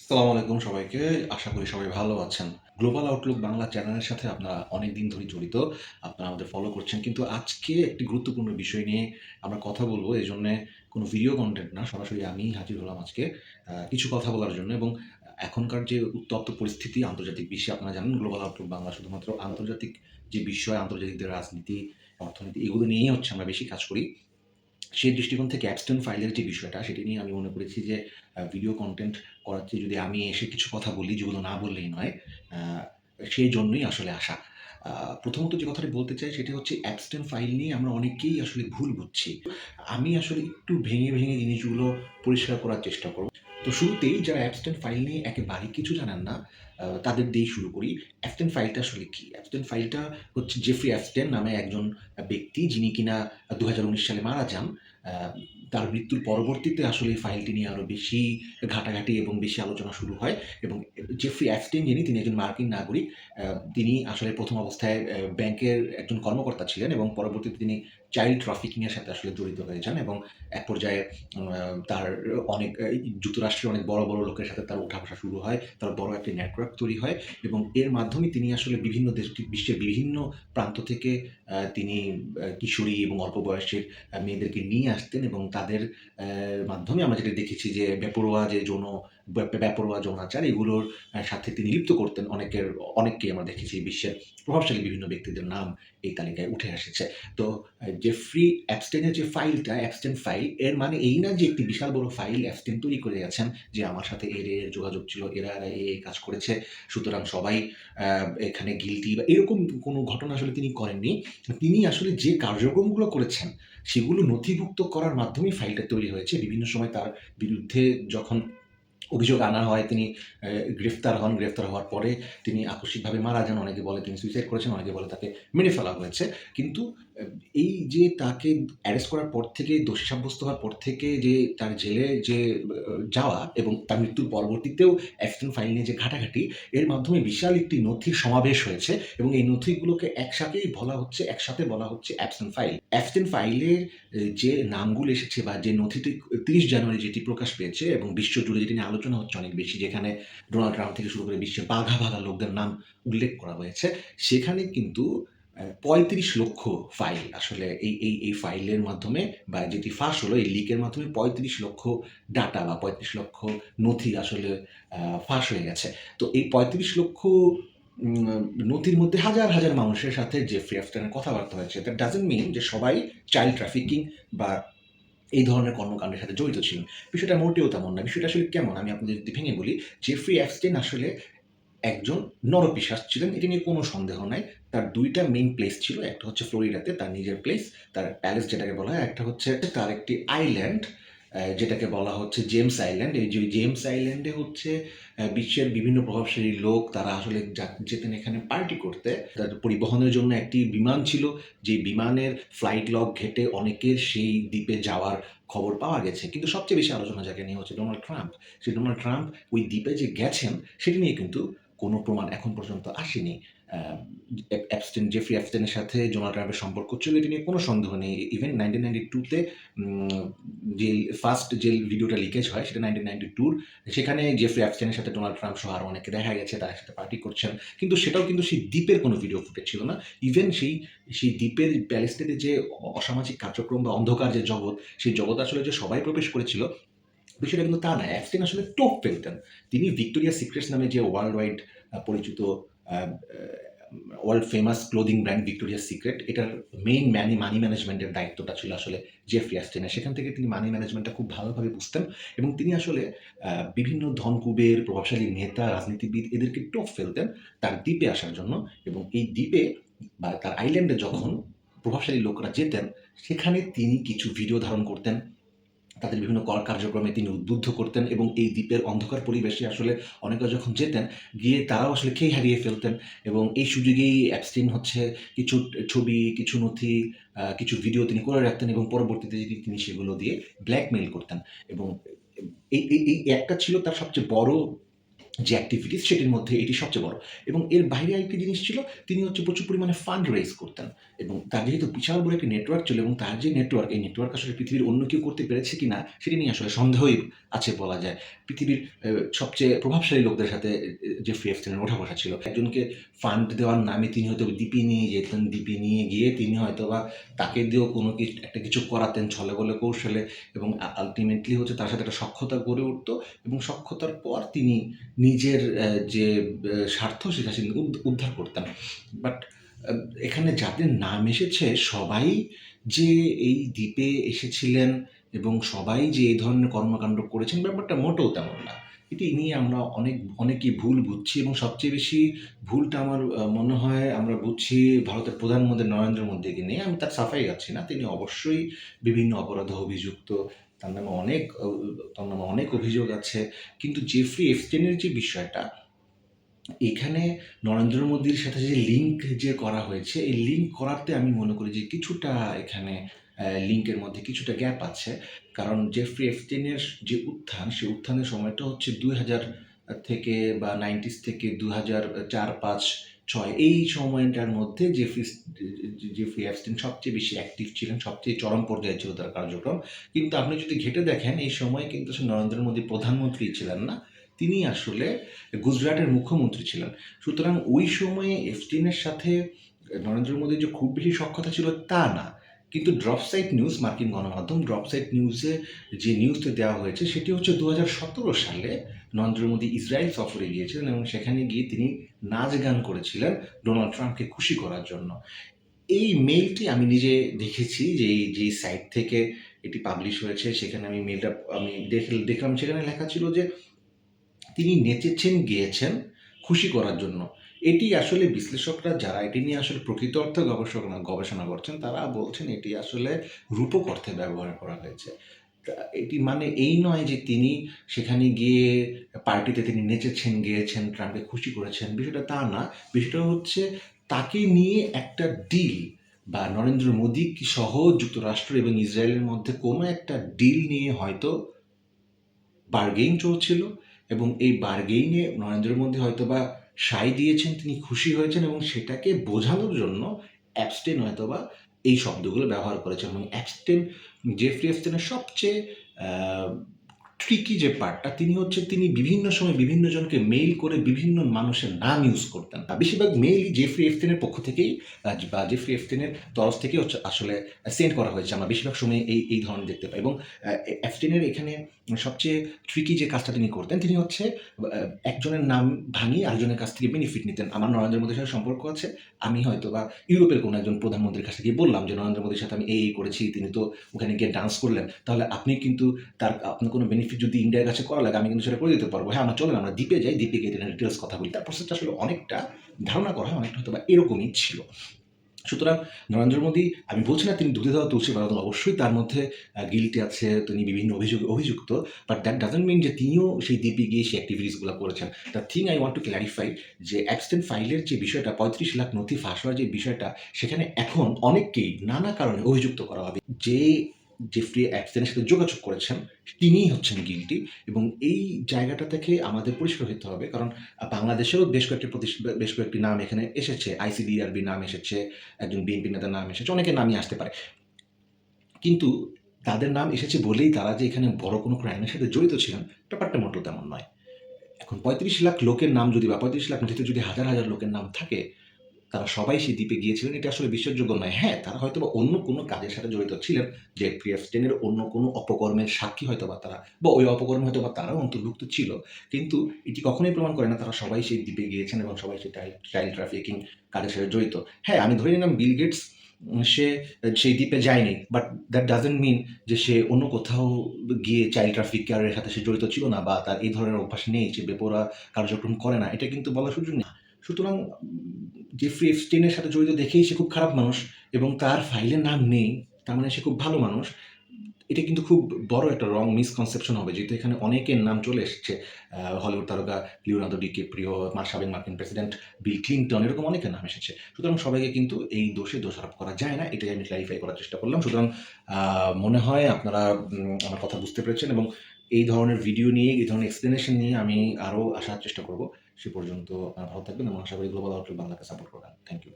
আসসালামু আলাইকুম সবাইকে। আশা করি সবাই ভালো আছেন। গ্লোবাল আউটলুক বাংলা চ্যানেলের সাথে আপনারা অনেকদিন ধরে জড়িত। আপনারা আমাদের ফলো করছেন। কিন্তু আজকে একটি গুরুত্বপূর্ণ বিষয় নিয়ে আমরা কথা বলব এই জন্যে কোনো ভিডিও কন্টেন্ট না, সরাসরি আমিই হাজির হলাম আজকে কিছু কথা বলার জন্য এবং এখনকার যে উত্তপ্ত পরিস্থিতি আন্তর্জাতিক বিশ্বে আপনারা জানেন গ্লোবাল আউটলুক বাংলা শুধুমাত্র আন্তর্জাতিক যে বিষয়, আন্তর্জাতিকদের রাজনীতি, অর্থনীতি এগুলো নিয়েই হচ্ছে আমরা বেশি কাজ করি। সেই দৃষ্টিকোণ থেকে অ্যাবস্টেন ফাইলের যে বিষয়টা সেটি নিয়ে আমি মনে করেছি যে ভিডিও কন্টেন্ট করার চেয়ে যদি আমি এসে কিছু কথা বলি যেগুলো না বললেই নয়, সেই জন্যই আসলে আসা। প্রথমত যে কথাটি বলতে চাই সেটি হচ্ছে অ্যাবস্টেন ফাইল নিয়ে আমরা অনেকেই আসলে ভুল বুঝছি। আমি আসলে একটু ভেঙে, ভেঙে জিনিসগুলো পরিষ্কার করার চেষ্টা করব। তো শুরুতেই যারা অ্যাবস্টেন ফাইল নিয়ে একেবারে কিছু জানেন না, তাদের দিয়েই শুরু করি। অ্যাবস্টেন ফাইলটা আসলে কি? অ্যাবস্টেন ফাইলটা হচ্ছে জেফ্রি অ্যাবস্টেন নামে একজন ব্যক্তি যিনি কিনা ২০১৯ সালে মারা যান। তার মৃত্যুর পরবর্তীতে আসলে এই ফাইলটি নিয়ে আরও বেশি ঘাটাঘাটি এবং বেশি আলোচনা শুরু হয় এবং জেফ্রি অ্যাবস্টেন যিনি তিনি একজন মার্কিন নাগরিক। তিনি আসলে প্রথম অবস্থায় ব্যাংকের একজন কর্মকর্তা ছিলেন এবং পরবর্তীতে তিনি চাইল্ড ট্রাফিকিং এর সাথে আসলে জড়িত হয়ে যান এবং এক পর্যায়ে তার অনেক যুক্তরাষ্ট্রের অনেক বড়, বড় লোকের সাথে তার ওঠা-বসা শুরু হয়। তার বড় একটি নেটওয়ার্ক তৈরি হয় এবং এর মাধ্যমে তিনি আসলে বিভিন্ন দেশ, বিশ্বের বিভিন্ন প্রান্ত থেকে তিনি কিশোরী এবং অল্প বয়সের মেয়েদেরকে নিয়ে আসতেন এবং তাদের মাধ্যমে আমরা যেটা দেখেছি যে বেপরোয়া যে যৌন বে বেপরোয়া যৌনাচার এগুলোর সাথে তিনি লিপ্ত করতেন অনেকের অনেককেই আমরা দেখেছি বিশ্বের প্রভাবশালী বিভিন্ন ব্যক্তিদের নাম এই তালিকায় উঠে এসেছে। তো জেফ্রি অ্যাবস্টেনের যে ফাইলটা অ্যাবস্টেন ফাইল এর মানে এই না যে একটি বিশাল বড় ফাইল অ্যাবস্টেন তৈরি করে গেছেন যে আমার সাথে এর, এর যোগাযোগ ছিল, এরা, এরা এই কাজ করেছে। সুতরাং সবাই এখানে গিলটি বা এরকম কোনো ঘটনা আসলে তিনি করেননি। তিনি আসলে যে কার্যক্রমগুলো করেছেন সেগুলো নথিভুক্ত করার মাধ্যমেই ফাইলটা তৈরি হয়েছে। বিভিন্ন সময় তার বিরুদ্ধে যখন অভিযোগ আনা হয় তিনি গ্রেফতার হন। গ্রেফতার হওয়ার পরে তিনি আকস্মিকভাবে মারা যান। অনেকে বলে তিনি সুইসাইড করেছেন, অনেকে বলে তাকে মেরে ফেলা হয়েছে। কিন্তু এই যে তাকে অ্যারেস্ট করার পর থেকে দোষী সাব্যস্ত হওয়ার পর থেকে যে তার জেলে যে যাওয়া এবং তার মৃত্যুর পরবর্তীতেও অ্যাবস্টেন ফাইল নিয়ে যে ঘাটাঘাটি এর মাধ্যমে বিশাল একটি নথির সমাবেশ হয়েছে এবং এই নথিগুলোকে একসাথেই বলা হচ্ছে একসাথে বলা হচ্ছে অ্যাবস্টেন ফাইল। অ্যাবস্টেন ফাইলের যে নামগুলো এসেছে বা যে নথিটি ৩০ জানুয়ারি যেটি প্রকাশ পেয়েছে এবং বিশ্বজুড়ে যেটি নিয়ে আলোচনা হচ্ছে অনেক বেশি যেখানে ডোনাল্ড ট্রাম্প থেকে শুরু করে বিশ্বের বাঘা, বাঘা লোকদের নাম উল্লেখ করা হয়েছে। সেখানে কিন্তু ৩৫ লক্ষ ফাইল আসলে এই এই এই ফাইলের মাধ্যমে বা যেটি ফাঁস হলো এই লিকের মাধ্যমে ৩৫ লক্ষ ডাটা বা ৩৫ লক্ষ নথি আসলে ফাঁস হয়ে গেছে। তো এই ৩৫ লক্ষ নথির মধ্যে হাজার, হাজার মানুষের সাথে জেফ্রি অ্যাবস্টেনের কথাবার্তা হয়েছে। দ্যাট ডাজন্ট মিন যে সবাই চাইল্ড ট্রাফিকিং বা এই ধরনের কর্মকাণ্ডের সাথে জড়িত ছিলেন। বিষয়টা মোটেও তেমন না। বিষয়টা আসলে কেমন? আমি আপনাদের যদি ভেঙে বলি, জেফ্রি অ্যাবস্টেন আসলে একজন নরপিশাচ ছিলেন। এটি নিয়ে কোনো সন্দেহ নাই। তার ২ টা মেইন প্লেস ছিল। একটা হচ্ছে ফ্লোরিডাতে তার নিজের প্লেস, তার প্যালেস যেটাকে বলা হয়। একটা হচ্ছে তার একটি আইল্যান্ড যেটাকে বলা হচ্ছে জেমস আইল্যান্ড। এই যে জেমস আইল্যান্ডে হচ্ছে বিশ্বের বিভিন্ন প্রভাবশালী লোক তারা আসলে যেতেন এখানে পার্টি করতে। তাদের পরিবহনের জন্য একটি বিমান ছিল। যে বিমানের ফ্লাইট লগ ঘেঁটে অনেকের সেই দ্বীপে যাওয়ার খবর পাওয়া গেছে। কিন্তু সবচেয়ে বেশি আলোচনা যাকে নিয়ে হচ্ছে ডোনাল্ড ট্রাম্প। সেই ডোনাল্ড ট্রাম্প ওই দ্বীপে যে গেছেন সেটি নিয়ে কিন্তু কোনো প্রমাণ এখন পর্যন্ত আসেনি। অ্যা অ্যাব অ্যাবস্টেন জেফ্রি অ্যাবস্টেনের সাথে ডোনাল্ড ট্রাম্পের সম্পর্ক ছিল এটি নিয়ে কোনো সন্দেহ নেই। ইভেন নাইনটিন নাইনটি টুতে যে ফার্স্ট যে ভিডিওটা লিকেজ হয় সেটা 1992 র সেখানে জেফ্রি অ্যাবস্টেনের সাথে ডোনাল্ড ট্রাম্প সহ আরও অনেককে দেখা গেছে তার সাথে পার্টি করছেন। কিন্তু সেটাও কিন্তু সেই দ্বীপের কোনো ভিডিও ফুটেজ ছিল না। ইভেন সেই সেই দ্বীপের প্যালেসটিতে যে অসামাজিক কার্যক্রম বা অন্ধকার যে জগৎ, সেই জগৎ আসলে যে সবাই প্রবেশ করেছিল বিষয়টা কিন্তু তা না। অ্যাবস্টেন আসলে টোপ ফেলতেন। তিনি ভিক্টোরিয়া সিক্রেটস নামে যে ওয়ার্ল্ড ওয়াইড পরিচিত world famous clothing brand Victoria secret এটার মেইন ম্যানি মানি ম্যানেজমেন্টের দায়িত্বটা ছিল আসলে জেফ্রি অ্যাবস্টেনের। সেখান থেকে তিনি মানি ম্যানেজমেন্টটা খুব ভালোভাবে বুঝতেন এবং তিনি আসলে বিভিন্ন ধনকুবের, প্রভাবশালী নেতা, রাজনীতিবিদ এদেরকে টোপ ফেলতেন তার দ্বীপে আসার জন্য এবং এই দ্বীপে বা তার আইল্যান্ডে যখন প্রভাবশালী লোকরা যেতেন সেখানে তিনি কিছু ভিডিও ধারণ করতেন। তাদের বিভিন্ন কর কার্যক্রমে তিনি উদ্বুদ্ধ করতেন এবং এই দ্বীপের অন্ধকার পরিবেশে আসলে অনেকে যখন যেতেন, গিয়ে তারাও আসলে খেয়ে হারিয়ে ফেলতেন এবং এই সুযোগেই অ্যাবস্টেন হচ্ছে কিছু ছবি, কিছু নথি, কিছু ভিডিও তিনি করে রাখতেন এবং পরবর্তীতে তিনি সেগুলো দিয়ে ব্ল্যাকমেইল করতেন এবং এই এই এই একটা ছিল তার সবচেয়ে বড় যে অ্যাক্টিভিটিস সেটির মধ্যে এটি সবচেয়ে বড় এবং এর বাইরে আরেকটি জিনিস ছিল তিনি হচ্ছে প্রচুর পরিমাণে ফান্ড রেজ করতেন। এবং তার যেহেতু বিশাল বড় একটি নেটওয়ার্ক ছিল এবং তার যে নেটওয়ার্ক এই নেটওয়ার্ক আসলে পৃথিবীর অন্য কেউ করতে পেরেছে কি না সেটি নিয়ে আসলে সন্দেহই আছে বলা যায়। পৃথিবীর সবচেয়ে প্রভাবশালী লোকদের সাথে যে ফ্রি ওঠা বসা ছিল। একজনকে ফান্ড দেওয়ার নামে তিনি হয়তো ডিপি নিয়ে যেতেন ডিপি নিয়ে গিয়ে তিনি হয়তো বা তাকে দিয়েও কোনো কিছু একটা কিছু করাতেন ছলে বলে কৌশলে এবং আলটিমেটলি হচ্ছে তার সাথে একটা সক্ষতা গড়ে উঠতো এবং সক্ষতার পর তিনি নিজের যে স্বার্থ, সেটা উদ্ধার করতেন। বাট এখানে যাদের নাম এসেছে, সবাই যে এই দ্বীপে এসেছিলেন এবং সবাই যে এই ধরনের কর্মকাণ্ড করেছেন, ব্যাপারটা মোটেও তেমন না। এটি নিয়ে আমরা অনেক, অনেকেই ভুল বুঝছি এবং সবচেয়ে বেশি ভুলটা আমার মনে হয় আমরা বুঝছি ভারতের প্রধানমন্ত্রী নরেন্দ্র মোদীকে নিয়ে। আমি তার সাফাই যাচ্ছি না, তিনি অবশ্যই বিভিন্ন অপরাধে অভিযুক্ত, তার নামে অনেক তার নামে অনেক অভিযোগ আছে। কিন্তু জেফ্রি এফস্টেনের যে বিষয়টা এখানে নরেন্দ্র মোদীর সাথে যে লিঙ্ক যে করা হয়েছে, এই লিঙ্ক করাতে আমি মনে করি যে কিছুটা এখানে লিঙ্কের মধ্যে কিছুটা গ্যাপ আছে। কারণ জেফ্রি এফস্টেনের যে উত্থান সেই উত্থানের সময়টা হচ্ছে দুই হাজার থেকে বা নাইনটিস থেকে দু হাজার চার, পাঁচ, ছয়, এই সময়টার মধ্যে জেফ্রি জেফ্রি এফস্টেন সবচেয়ে বেশি অ্যাক্টিভ ছিলেন, সবচেয়ে চরম পর্যায়ে ছিল তার কার্যক্রম। কিন্তু আপনি যদি ঘেটে দেখেন, এই সময় কিন্তু নরেন্দ্র মোদী প্রধানমন্ত্রী ছিলেন না। তিনি আসলে গুজরাটের মুখ্যমন্ত্রী ছিলেন। সুতরাং ওই সময়ে এফটিনের সাথে নরেন্দ্র মোদীর যে খুব বেশি সক্ষতা ছিল তা না। কিন্তু ড্রপ সাইট নিউজ, মার্কিন গণমাধ্যম ড্রপ সাইট নিউজে যে নিউজটা দেওয়া হয়েছে, সেটি হচ্ছে দু হাজার সতেরো সালে নরেন্দ্র মোদী ইসরায়েল সফরে গিয়েছিলেন এবং সেখানে গিয়ে তিনি নাচ গান করেছিলেন ডোনাল্ড ট্রাম্পকে খুশি করার জন্য। এই মেইলটি আমি নিজে দেখেছি যে এই যে সাইট থেকে এটি পাবলিশ হয়েছে, সেখানে আমি মেইলটা আমি দেখে দেখলাম, সেখানে লেখা ছিল যে তিনি নেচেছেন, গিয়েছেন খুশি করার জন্য। এটি আসলে বিশ্লেষকরা যারা এটি নিয়ে আসলে প্রকৃত অর্থে গবেষণা গবেষণা করছেন, তারা বলছেন এটি আসলে রূপক অর্থে ব্যবহার করা হয়েছে। এটি মানে এই নয় যে তিনি সেখানে গিয়ে পার্টিতে তিনি নেচেছেন, গিয়েছেন, ট্রাম্পকে খুশি করেছেন, বিষয়টা তা না। বিষয়টা হচ্ছে তাকে নিয়ে একটা ডিল বা নরেন্দ্র মোদী কি সহ যুক্তরাষ্ট্র এবং ইসরায়েলের মধ্যে কোনো একটা ডিল নিয়ে হয়তো বার্গেইন চলছিল। এবং এই বার্গেইনে নরেন্দ্র মোদী হয়তো বা সাই দিয়েছেন, তিনি খুশি হয়েছেন এবং সেটাকে বোঝানোর জন্য অ্যাবস্টেন হয়তো বা এই শব্দগুলো ব্যবহার করেছেন। এবং অ্যাবস্টেন জেফ্রি অ্যাবস্টেনের সবচেয়ে ট্রিকি যে পার্টটা তিনি হচ্ছে, তিনি বিভিন্ন সময় বিভিন্ন জনকে মেইল করে বিভিন্ন মানুষের নাম ইউজ করতেন। বেশিরভাগ মেইলই জেফ্রি এফটেনের পক্ষ থেকেই বা জেফ্রি এফটেনের তরফ থেকে হচ্ছে আসলে সেন্ড করা হয়েছে। আমরা বেশিরভাগ সময় এই এই ধরনের দেখতে পাই। এবং এফটেনের এখানে সবচেয়ে ট্রিকি যে কাজটা তিনি করতেন, তিনি হচ্ছে একজনের নাম ভাঙিয়ে আরেকজনের কাছ থেকে বেনিফিট নিতেন। আমার নরেন্দ্র মোদীর সাথে সম্পর্ক আছে। আমি হয়তো বা ইউরোপের কোনো একজন প্রধানমন্ত্রীর কাছে গিয়ে বললাম যে, নরেন্দ্র মোদীর সাথে আমি এই করেছি, তিনি তো ওখানে গিয়ে ডান্স করলেন। তাহলে আপনি কিন্তু তার, আপনার কোনো বেনিফিট যদি ইন্ডিয়ার কাছে করা লাগে, আমি কিন্তু সেটা করে দিতে পারব। হ্যাঁ আমরা চলেন, আমরা দ্বীপে যাই, দ্বীপে গিয়ে ডিটেলস কথা বলি। তার প্রসেসটা আসলে অনেকটা ধারণা করা হয়, অনেকটা হয়তো বা এরকমই ছিল। সুতরাং নরেন্দ্র মোদী, আমি বলছি না তিনি দুধে দেওয়া তুলসী পালন অবশ্যই তার মধ্যে গিলটি আছে, তিনি বিভিন্ন অভিযোগ, অভিযুক্ত বাট দ্যাট ডাজেন্ট মিন যে তিনিও সেই দ্বীপে গিয়ে সেই অ্যাক্টিভিটিসগুলো করেছেন। The thing I want to clarify যে অ্যাবস্টেন্ট ফাইলের যে বিষয়টা, পঁয়ত্রিশ লাখ নথি ফাঁস হওয়ার যে বিষয়টা, সেখানে এখন অনেককেই নানা কারণে অভিযুক্ত করা হবে। যে জেফ্রি অ্যাবস্টেনের সাথে যোগাযোগ করেছেন, তিনিই হচ্ছেন গিলটি এবং এই জায়গাটা থেকে আমাদের পরিষ্কার হতে হবে কারণ বাংলাদেশেও বেশ কয়েকটি বেশ কয়েকটি নাম এখানে এসেছে। আইসিডিআরবি নাম এসেছে, একজন বিএনপি নেতার নাম এসেছে, অনেকের নামই আসতে পারে। কিন্তু তাদের নাম এসেছে বলেই তারা যে এখানে বড় কোনো ক্রাইমের সাথে জড়িত ছিলেন, ব্যাপারটা মোটেও তেমন নয়। এখন পঁয়ত্রিশ লাখ লোকের নাম যদি বা পঁয়ত্রিশ লাখ নথিতে যদি হাজার হাজার লোকের নাম থাকে তারা সবাই সেই দ্বীপে গিয়েছিলেন, এটা আসলে বিশ্বাসযোগ্য নয়। হ্যাঁ তারা হয়তো বা অন্য কোনো কাজের সাথে জড়িত ছিলেন, যে প্রিয়াস্টেনের অন্য কোনো অপকর্মের সাক্ষী হয়তো বা তারা, বা ওই অপকর্মে হয়তো বা তারাও অন্তর্ভুক্ত ছিল। কিন্তু এটি কখনোই প্রমাণ করে না তারা সবাই সেই দ্বীপে গিয়েছেন এবং সবাই সেই চাইল্ড ট্রাফিকিং কাজের সাথে জড়িত। হ্যাঁ আমি ধরে নিলাম বিল গেটস সে, সেই দ্বীপে যায়নি বাট দ্যাট ডাজেন্ট মিন যে সে অন্য কোথাও গিয়ে চাইল্ড ট্রাফিকারের সাথে সে জড়িত ছিল না, বা তার এই ধরনের অভ্যাস নেই, সে বেপরা কার্যক্রম করে না, এটা কিন্তু বলার সুযোগ নেই। সুতরাং জেফ্রি এফস্টেনের সাথে জড়িত দেখেই সে খুব খারাপ মানুষ এবং তার ফাইলের নাম নেই, তার মানে সে খুব ভালো মানুষ। এটা কিন্তু খুব বড় একটা রং মিসকনসেপশন হবে, যেহেতু এখানে অনেকের নাম চলে এসেছে হলিউড তারকা লিওনার্দো ডিকে প্রিয় সাবেক মার্কিন প্রেসিডেন্ট বিল ক্লিন্টন এরকম অনেকের নাম এসেছে। সুতরাং সবাইকে কিন্তু এই দোষে দোষারোপ করা যায় না, এটাই আমি ক্লারিফাই করার চেষ্টা করলাম। সুতরাং মনে হয় আপনারা আমার কথা বুঝতে পেরেছেন এবং এই ধরনের ভিডিও নিয়ে, এই ধরনের এক্সপ্লেনেশন নিয়ে আমি আরও আসার চেষ্টা করব। সে পর্যন্ত আপনারা ভালো থাকবেন এবং আশা করি গ্লোবাল আউটলুক বাংলাকে সাপোর্ট করবেন। Thank you